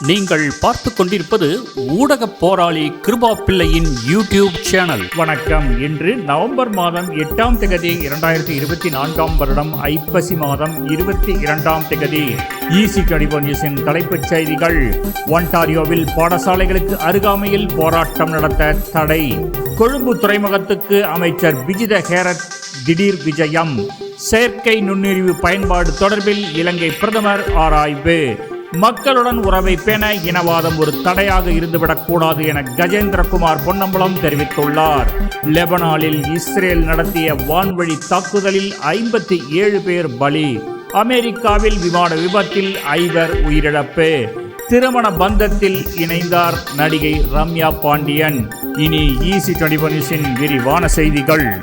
நீங்கள் பார்த்து கொண்டிருப்பது ஊடக போராளி கிருபா பிள்ளையின் யூடியூப் சேனல். வணக்கம். இன்று நவம்பர் மாதம் எட்டாம் திகதி இரண்டாயிரத்தி இருபத்தி நான்காம் வருடம் ஐப்பசி மாதம் இருபத்தி இரண்டாம் திகதி ஈசி கடிபோ நியூஸின் தலைப்புச் செய்திகள். ஒன்டாரியோவில் பாடசாலைகளுக்கு அருகாமையில் போராட்டம் நடத்த தடை. கொழும்பு துறைமுகத்துக்கு அமைச்சர் விஜித ஹேரத் திடீர் விஜயம். செயற்கை நுண்ணறிவு பயன்பாடு தொடர்பில் இலங்கை பிரதமர் ஆராய்வு. மக்களுடன் உறவை பேண இனவாதம் ஒரு தடையாக இருந்துவிடக்கூடாது என கஜேந்திரகுமார் பொன்னம்பலம் தெரிவித்துள்ளார். லெபனானில் இஸ்ரேல் நடத்திய வான்வழி தாக்குதலில் ஐம்பத்தி ஏழு பேர் பலி. அமெரிக்காவில் விமான விபத்தில் ஐவர் உயிரிழப்பு. திருமண பந்தத்தில் இணைந்தார் நடிகை ரம்யா பாண்டியன். இனி ஈசி டுவெண்டி விரிவான செய்திகள்.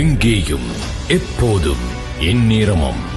எங்கேயும் எப்போதும் எந்நேரமும்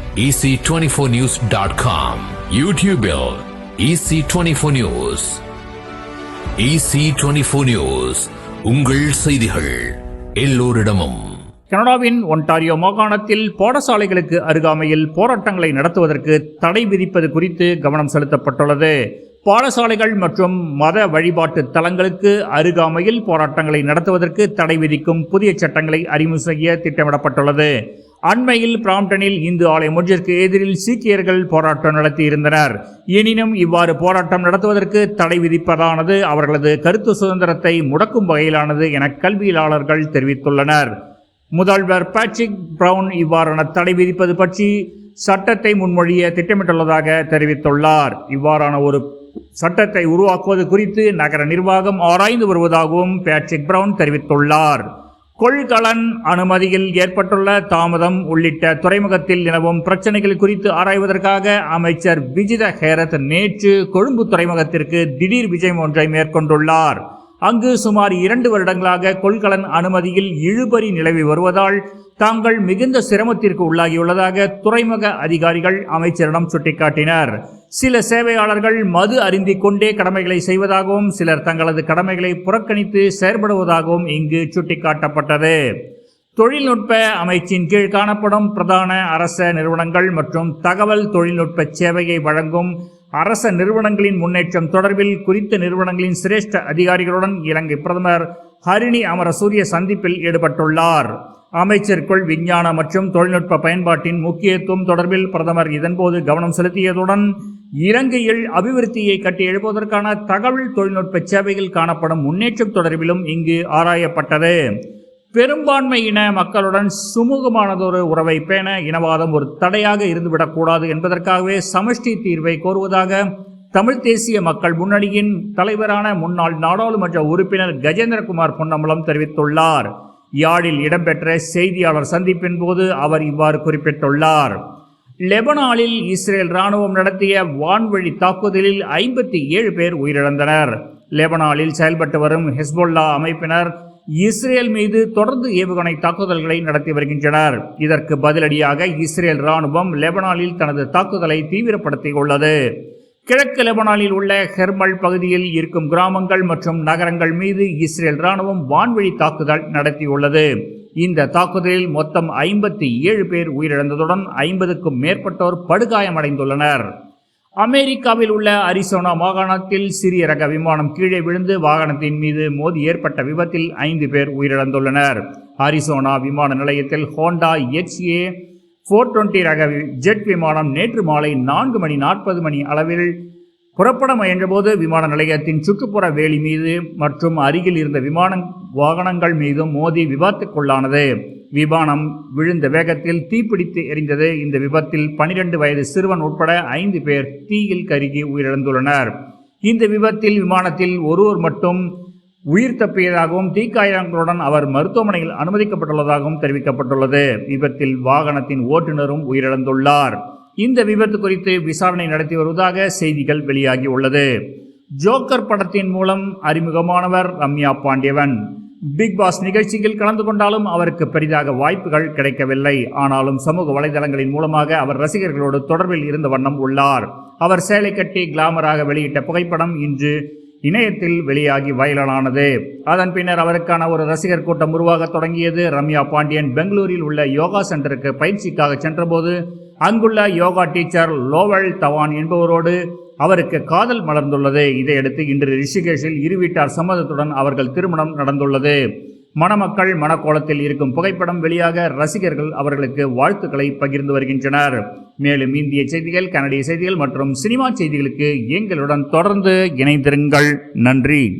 EC twenty four news dot com யூடியூபில் EC twenty four news EC twenty four news உங்கள் செய்திகள் எல்லோரிடமும். கனடாவின் ஒன்டாரியோ மாகாணத்தில் பாடசாலைகளுக்கு அருகாமையில் போராட்டங்களை நடத்துவதற்கு தடை விதிப்பது குறித்து கவனம் செலுத்தப்பட்டுள்ளது. பாடசாலைகள் மற்றும் மத வழிபாட்டு தலங்களுக்கு அருகாமையில் போராட்டங்களை நடத்துவதற்கு தடை விதிக்கும் புதிய சட்டங்களை அறிமுகம் செய்ய திட்டமிடப்பட்டுள்ளது. அண்மையில் பிராம்டனில் இந்து ஆலயம் ஒன்றிற்கு எதிரில் சீக்கியர்கள் போராட்டம் நடத்தியிருந்தனர் எனினும் இவ்வாறு போராட்டம் நடத்துவதற்கு தடை விதிப்பதானது அவர்களது கருத்து சுதந்திரத்தை முடக்கும் வகையிலானது என கல்வியலாளர்கள் தெரிவித்துள்ளனர். முதல்வர் பேட்ரிக் பிரவுன் இவ்வாறான தடை விதிப்பது பற்றி சட்டத்தை முன்மொழிய திட்டமிட்டுள்ளதாக தெரிவித்துள்ளார். இவ்வாறான ஒரு சட்டத்தை உருவாக்குவது குறித்து நகர நிர்வாகம் ஆராய்ந்து வருவதாகவும் பேட்ரிக் பிரவுன் தெரிவித்துள்ளார். கொள்கலன் அனுமதியில் ஏற்பட்டுள்ள தாமதம் உள்ளிட்ட துறைமுகத்தில் நிலவும் பிரச்சனைகள் குறித்து ஆராய்வதற்காக அமைச்சர் விஜித ஹேரத் நேற்று கொழும்பு துறைமுகத்திற்கு திடீர் விஜயம் ஒன்றை மேற்கொண்டுள்ளார். அங்கு சுமார் இரண்டு வருடங்களாக கொள்கலன் அனுமதியில் இழுபறி நிலவி வருவதால் தாங்கள் மிகுந்த சிரமத்திற்கு உள்ளாகியுள்ளதாக துறைமுக அதிகாரிகள் அமைச்சரிடம் சுட்டிக்காட்டினர். சில சேவையாளர்கள் மது அருந்திக் கொண்டே கடமைகளை செய்வதாகவும் சிலர் தங்களது கடமைகளை புறக்கணித்து செயற்படுவதாகவும் இங்கு சுட்டிக்காட்டப்பட்டது. தொழில்நுட்ப அமைச்சின் கீழ் காணப்படும் பிரதான அரச நிறுவனங்கள் மற்றும் தகவல் தொழில்நுட்ப சேவையை வழங்கும் அரச நிறுவனங்களின் முன்னேற்றம் தொடர்பில் குறித்த நிறுவனங்களின் சிரேஷ்ட அதிகாரிகளுடன் இலங்கை பிரதமர் ஹரிணி அமரசூரிய சந்திப்பில் ஈடுபட்டுள்ளார். அமைச்சர்கள் விஞ்ஞான மற்றும் தொழில்நுட்ப பயன்பாட்டின் முக்கியத்துவம் தொடர்பில் பிரதமர் இதன்போது கவனம் செலுத்தியதுடன் இலங்கையில் அபிவிருத்தியை கட்டி எழுப்புவதற்கான தகவல் தொழில்நுட்ப சேவையில் காணப்படும் முன்னேற்றம் தொடர்பிலும் இங்கு ஆராயப்பட்டது. பெரும்பான்மையின மக்களுடன் சுமூகமானதொரு உறவை பேண இனவாதம் ஒரு தடையாக இருந்துவிடக்கூடாது என்பதற்காகவே சமஷ்டி தீர்வை கோருவதாக தமிழ் தேசிய மக்கள் முன்னணியின் தலைவரான முன்னாள் நாடாளுமன்ற உறுப்பினர் கஜேந்திரகுமார் பொன்னம்பலம் தெரிவித்துள்ளார். யாழில் இடம்பெற்ற செய்தியாளர் சந்திப்பின் போது அவர் இவ்வாறு குறிப்பிட்டுள்ளார். லெபனானில் இஸ்ரேல் ராணுவம் நடத்திய வான்வழி தாக்குதலில் ஐம்பத்தி ஏழு பேர் உயிரிழந்தனர். லெபனானில் செயல்பட்டு வரும் ஹெஸ்பொல்லா அமைப்பினர் இஸ்ரேல் மீது தொடர்ந்து ஏவுகணை தாக்குதல்களை நடத்தி வருகின்றனர். இதற்கு பதிலடியாக இஸ்ரேல் ராணுவம் லெபனானில் தனது தாக்குதலை தீவிரப்படுத்தியுள்ளது. கிழக்கு லெபனானில் உள்ள ஹெர்மல் பகுதியில் இருக்கும் கிராமங்கள் மற்றும் நகரங்கள் மீது இஸ்ரேல் ராணுவம் வான்வழி தாக்குதல் நடத்தியுள்ளது. இந்த தாக்குதலில் மொத்தம் ஐம்பத்தி ஏழு பேர் உயிரிழந்ததுடன் ஐம்பதுக்கும் மேற்பட்டோர் படுகாயமடைந்துள்ளனர். அமெரிக்காவில் உள்ள அரிசோனா மாகாணத்தில் சிறிய ரக விமானம் கீழே விழுந்து வாகனத்தின் மீது மோதி ஏற்பட்ட விபத்தில் ஐந்து பேர் உயிரிழந்துள்ளனர். அரிசோனா விமான நிலையத்தில் Honda H A four twenty ரக ஜெட் விமானம் நேற்று மாலை நான்கு மணி நாற்பது மணி அளவில் புறப்பட முயன்றபோது விமான நிலையத்தின் சுற்றுப்புற வேலி மீது மற்றும் அருகில் இருந்த விமான வாகனங்கள் மீதும் மோதி விபத்துக்குள்ளானது. விமானம் விழுந்த வேகத்தில் தீப்பிடித்து எரிந்தது. இந்த விபத்தில் பனிரெண்டு வயது சிறுவன் உட்பட ஐந்து பேர் தீயில் கருகி உயிரிழந்துள்ளனர். இந்த விபத்தில் விமானத்தில் ஒருவர் மட்டும் உயிர் தப்பியதாகவும் தீக்காயங்களுடன் அவர் மருத்துவமனையில் அனுமதிக்கப்பட்டுள்ளதாகவும் தெரிவிக்கப்பட்டுள்ளது. விபத்தில் வாகனத்தின் ஓட்டுநரும் உயிரிழந்துள்ளார். இந்த விபத்து குறித்து விசாரணை நடத்தி வருவதாக செய்திகள் வெளியாகி உள்ளது ஜோக்கர் படத்தின் மூலம் அறிமுகமானவர் ரம்யா பாண்டியவன். பிக் பாஸ் நிகழ்ச்சியில் கலந்து கொண்டாலும் அவருக்கு பெரிதாக வாய்ப்புகள் கிடைக்கவில்லை. ஆனாலும் சமூக வலைதளங்களின் மூலமாக அவர் ரசிகர்களோடு தொடர்பில் இருந்த வண்ணம் உள்ளார். அவர் சேலை கட்டி கிளாமராக வெளியிட்ட புகைப்படம் இன்று இணையத்தில் வெளியாகி வைரலானது. அதன் பின்னர் அவருக்கான ஒரு ரசிகர் கூட்டம் உருவாக தொடங்கியது. ரம்யா பாண்டியன் பெங்களூரில் உள்ள யோகா சென்டருக்கு பயிற்சிக்காக சென்றபோது அங்குள்ள யோகா டீச்சர் லோவல் தவான் என்பவரோடு அவருக்கு காதல் மலர்ந்துள்ளது. இதையடுத்து இன்று ரிஷிகேஷில் இரு வீட்டார் சம்மதத்துடன் அவர்கள் திருமணம் நடந்துள்ளது. மணமக்கள் மணக்கோலத்தில் இருக்கும் புகைப்படம் வெளியாக ரசிகர்கள் அவர்களுக்கு வாழ்த்துக்களை பகிர்ந்து வருகின்றனர். மேலும் இந்திய செய்திகள் கனடிய செய்திகள் மற்றும் சினிமா செய்திகளுக்கு எங்களுடன் தொடர்ந்து இணைந்திருங்கள். நன்றி.